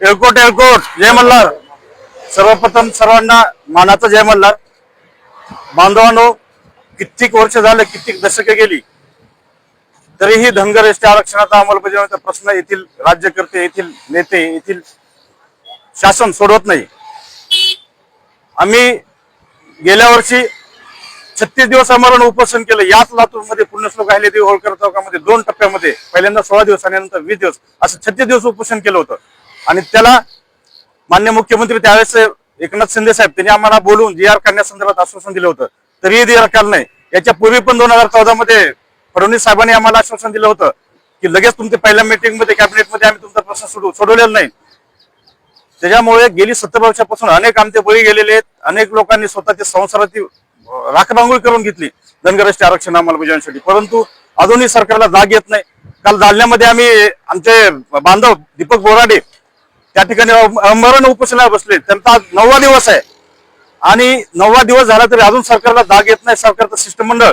एळकोट एळकोट जय मल्हार. सर्वप्रथम सर्वांना मानाचा जय मल्हार. बांधवांनो कित्येक वर्ष झाले कित्येक दशके गेली तरीही धनगर एसटी आरक्षणाचा अंमलबजावणीचा प्रश्न येथील राज्यकर्ते येथील नेते येथील शासन सोडवत नाही. आम्ही गेल्या वर्षी छत्तीस दिवस आमरण उपोषण केलं. याच लातूरमध्ये पुण्यश्लोक देवी होळकर चौकामध्ये दोन टप्प्यामध्ये. पहिल्यांदा सोळा दिवस आणि नंतर वीस दिवस. असं छत्तीस दिवस उपोषण केलं होतं. आणि त्याला मान्य मुख्यमंत्री त्यावेळेस एकनाथ शिंदे साहेब त्यांनी आम्हाला बोलून जी आर करण्यासंदर्भात आश्वासन दिलं होतं. तरीही जी आर काढलं नाही. याच्या पूर्वी पण दोन हजार चौदा मध्ये फडणवीस साहेबांनी आम्हाला आश्वासन दिलं होतं की लगेच तुमच्या पहिल्या मीटिंगमध्ये कॅबिनेटमध्ये आम्ही तुमचा प्रश्न सोडू सोडवलेला नाही. त्याच्यामुळे गेली सत्तर वर्षापासून अनेक आमचे बळी गेलेले आहेत. अनेक लोकांनी स्वतःच्या संसाराची राखबांगोळी करून घेतली. धनगरच्या आरक्षण अंमलबजावणीसाठी परंतु अजूनही सरकारला जाग येत नाही. काल जालन्यामध्ये आम्ही आमचे बांधव दीपक बोराडे त्या ठिकाणी अम- मरण उपोषणाला बसले त्यांचा आज नववा दिवस आहे. आणि नववा दिवस झाला तरी अजून सरकारला दाग येत नाही सरकारचं शिष्टमंडळ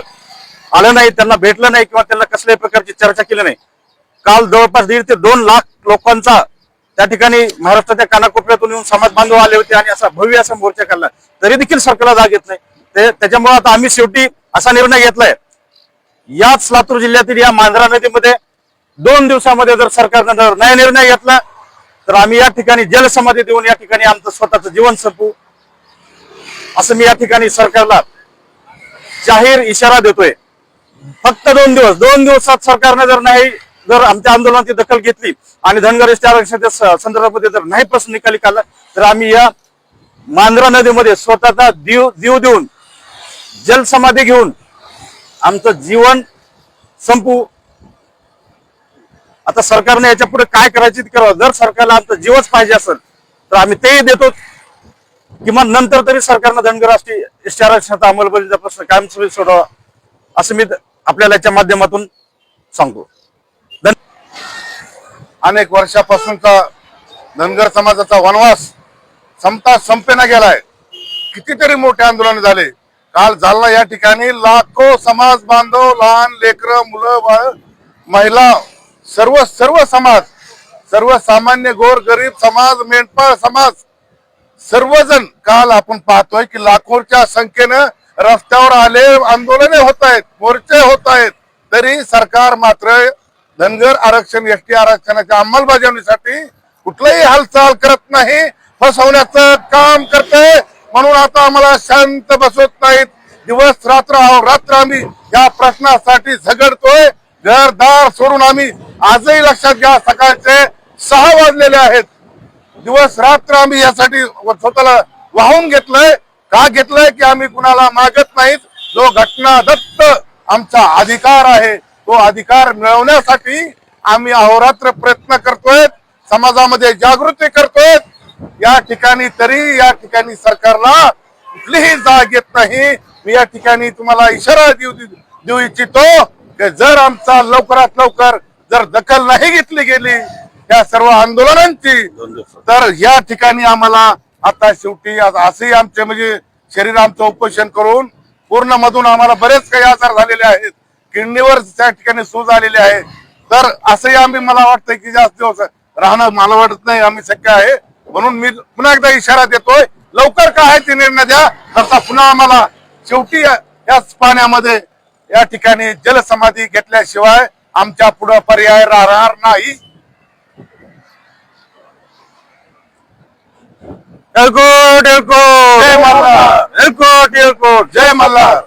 आलं नाही त्यांना भेटलं नाही किंवा त्यांना कसल्याही प्रकारची चर्चा केली नाही. काल जवळपास दीड ते दोन लाख लोकांचा त्या ठिकाणी महाराष्ट्राच्या कानाकोपऱ्यातून येऊन समाज बांधव आले होते आणि असा भव्य असा मोर्चा काढला. तरी देखील सरकारला जाग येत नाही. ते त्याच्यामुळे आता आम्ही शेवटी असा निर्णय घेतलाय. याच लातूर जिल्ह्यातील या मांजरा नदीमध्ये दोन दिवसामध्ये जर सरकारनं जर नाही निर्णय घेतला तर आम्ही या ठिकाणी जलसमाधी देऊन या ठिकाणी आमचं स्वतःचं जीवन संपू असं मी या ठिकाणी सरकारला जाहीर इशारा देतोय. फक्त दोन दिवस दोन दिवसात सरकारने जर नाही जर आमच्या आंदोलनाची दखल घेतली आणि धनगर एसटी आरक्षणाच्या स- संदर्भामध्ये जर नाही प्रश्न निकाली काढला तर आम्ही या मांजरा नदीमध्ये स्वतःचा जीव जीव देऊन जलसमाधी घेऊन आमचं जीवन संपू आता सरकारने याच्यापुढे काय करायची करावं. जर सरकारला आमचं जीवच पाहिजे असेल तर आम्ही तेही देतो. किमान नंतर तरी सरकारनं धनगर राष्ट्रीय एसटी आरक्षणाचा अंमलबजावणीचा प्रश्न कायमस्वरूपी सोडावा असं मी आपल्याला याच्या माध्यमातून सांगतो. धन अनेक वर्षापासूनचा धनगर समाजाचा वनवास संपता संपेना गेलाय. कितीतरी मोठे आंदोलन झाले. काल जालना या ठिकाणी लाखो समाज बांधव लहान लेकर मुलं बाळ महिला सर्व सर्व समाज सर्वसामान्य गोर गरीब समाज मेंढपाळ समाज सर्वजण काल आपण पाहतोय की लाखोच्या संख्येनं रस्त्यावर आले आंदोलने होत आहेत मोर्चे होत आहेत. तरी सरकार मात्र धनगर आरक्षण एस टी आरक्षणाच्या अंमलबजावणीसाठी कुठलंही हालचाल करत नाही फसवण्याचं काम करते म्हणून आता आम्हाला शांत बसवत नाहीत. दिवस रात्र रात्र आम्ही या प्रश्नासाठी झगडतोय. घरदार सोडून आम्ही आजही लक्षात घ्या सकाळचे सहा वाजलेले आहेत. दिवस रात्र आम्ही यासाठी स्वतःला वाहून घेतलंय. का घेतलंय? की आम्ही कुणाला मागत नाहीत. जो घटना दत्त आमचा अधिकार आहे तो अधिकार मिळवण्यासाठी आम्ही अहोरात्र प्रयत्न करतोय समाजामध्ये जागृती करतोय. या ठिकाणी तरी या ठिकाणी सरकारला कुठलीही जाग येत नाही. मी या ठिकाणी तुम्हाला इशारा देऊ देऊ इच्छितो की जर आमचा लवकरात लवकर जर दखल नाही घेतली गेली या सर्व आंदोलनांची. तर या ठिकाणी आम्हाला आता शेवटी असंही आमचे म्हणजे शरीर आमचं उपोषण करून पूर्ण मधून आम्हाला बरेच काही आजार झालेले आहेत. किडनीवर त्या ठिकाणी सूज आलेली आहे. तर असंही आम्ही मला वाटतंय की जास्त दिवस राहणं मला वाटत नाही आम्ही शक्य आहे. म्हणून मी पुन्हा एकदा इशारा देतोय लवकर काय आहे ते निर्णय द्या तसा पुन्हा आम्हाला शेवटी याच पाण्यामध्ये या ठिकाणी जलसमाधी घेतल्याशिवाय आमच्या पुढे पर्याय राहणार नाही. जय मल्हार. जय मल्हार.